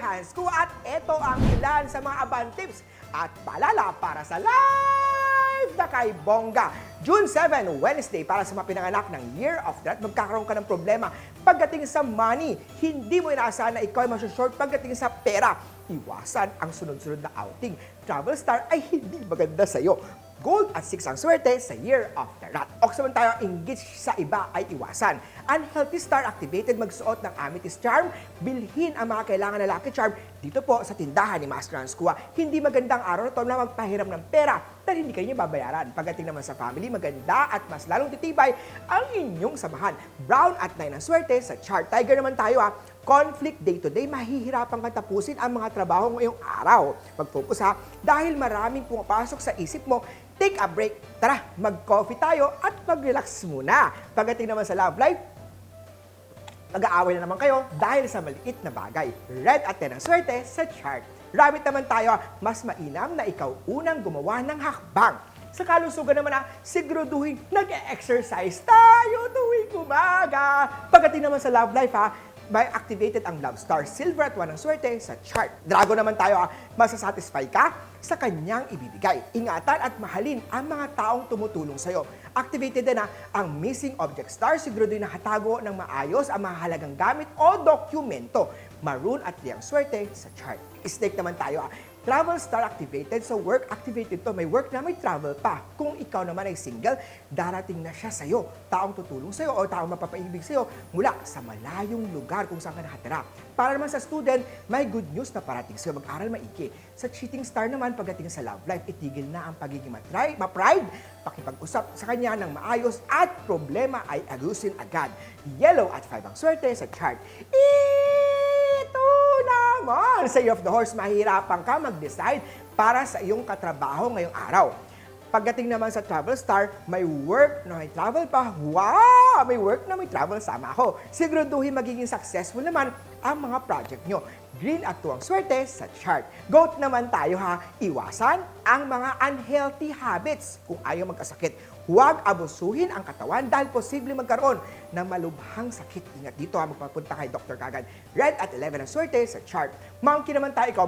Hans Kua at ito ang ilan sa mga aban tips at paalala para sa live na kay Bongga. June 7, Wednesday, para sa mga pinanganak ng Year of That, magkakaroon ka ng problema pagdating sa money. Hindi mo inaasahan na ikaw ay masusort pagdating sa pera. Iwasan ang sunod-sunod na outing. Travel Star ay hindi maganda sa'yo. Gold at 6 ang swerte sa Year of the Rat. O naman tayo, inggit sa iba ay iwasan. Unhealthy Star activated magsuot ng Amethyst Charm. Bilhin ang mga kailangan na Lucky Charm dito po sa tindahan ni Master Hans Kua. Hindi magandang araw na to na magpahiram ng pera dahil hindi kayo babayaran. Pagdating naman sa family, maganda at mas lalong titibay ang inyong samahan. Brown at 9 ang swerte sa chart. Tiger naman tayo ha. Conflict day-to-day, mahihirapan kang tapusin ang mga trabaho ngayong araw. Mag-focus ha, dahil maraming pumapasok sa isip mo, take a break. Tara, mag-coffee tayo at mag-relax muna. Pagdating naman sa love life, Nag-aaway na naman kayo dahil sa maliit na bagay. Red at 10 ang swerte sa chart. Rabbit naman tayo, mas mainam na ikaw unang gumawa ng hakbang. Sa kalusugan naman na siguraduhin nag-exercise tayo tuwing umaga. Pagdating naman sa love life ha, may activated ang Love Star Silver at 1 ang swerte sa chart. Drago naman tayo ha, masasatisfy ka sa kanyang ibibigay. Ingatan at mahalin ang mga taong tumutulong sa'yo. Activated na ang Missing Object Star, siguro din nakatago ng maayos ang mahalagang gamit o dokumento. Maroon at liyang swerte sa chart. Snake naman tayo ah. Travel Star activated, so work activated to. May work na may travel pa. Kung ikaw naman ay single, darating na siya sa'yo. Taong tutulong sa'yo o taong mapapaibig sa'yo mula sa malayong lugar kung saan ka nakatira. Para naman sa student, may good news na parating sa'yo. Mag-aral maigi. Sa cheating star naman, pagdating sa love life, itigil na ang pagiging matry, ma-pride, pakipag-usap sa kanya ng maayos at problema ay agusin agad. Yellow at 5 ang swerte sa chart. Ito naman! Sa Year of the Horse, mahirapan ka mag-decide para sa iyong katrabaho ngayong araw. Pagdating naman sa Travel Star, may work na may travel pa. Wow! May work na may travel sama ako. Siguraduhin magiging successful naman ang mga project nyo. Green at tuwang swerte sa chart. Goat naman tayo ha. Iwasan ang mga unhealthy habits kung ayaw magkasakit. Huwag abusuhin ang katawan dahil posible magkaroon ng malubhang sakit. Ingat dito ha, magpapunta kay Dr. Kagad. Red at 11 ang swerte sa chart. Monkey naman tayo, ikaw,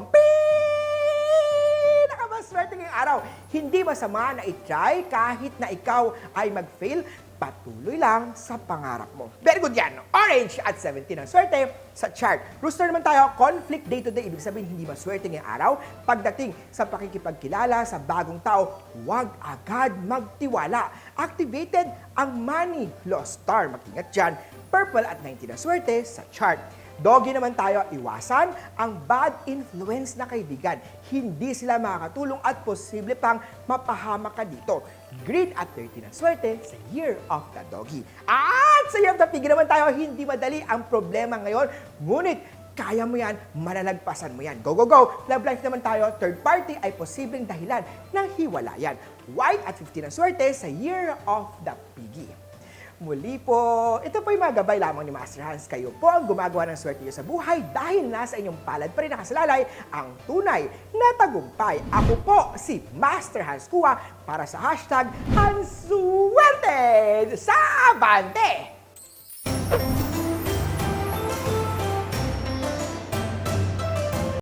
pinakamaswerte ngayong araw. Hindi masama na i-try kahit na ikaw ay mag-fail, patuloy lang sa pangarap mo. Very good yan. Orange at 17 ang swerte sa chart. Rooster naman tayo, conflict day-to-day. Ibig sabihin, hindi maswerte ngayong araw. Pagdating sa pakikipagkilala sa bagong tao, huwag agad magtiwala. Activated ang money law star. Mag-ingat dyan. Purple at 19 ang swerte sa chart. Doggy naman tayo, iwasan ang bad influence na kaibigan. Hindi sila makakatulong at posible pang mapahamak ka dito. Green at 13 ang swerte sa Year of the Doggy. At sa Year of the Piggy naman tayo, hindi madali ang problema ngayon. Ngunit, kaya mo yan, malalagpasan mo yan. Go, go, go! Love life naman tayo, third party ay posibleng dahilan ng hiwalayan. White at 15 ang swerte sa Year of the Piggy. Muli po, ito po yung mga gabay lamang ni Master Hans. Kayo po ang gumagawa ng swerte niyo sa buhay dahil nasa inyong palad pa rin nakasalalay ang tunay na tagumpay. Ako po si Master Hans Kua para sa hashtag Hansuwerte sa Abante!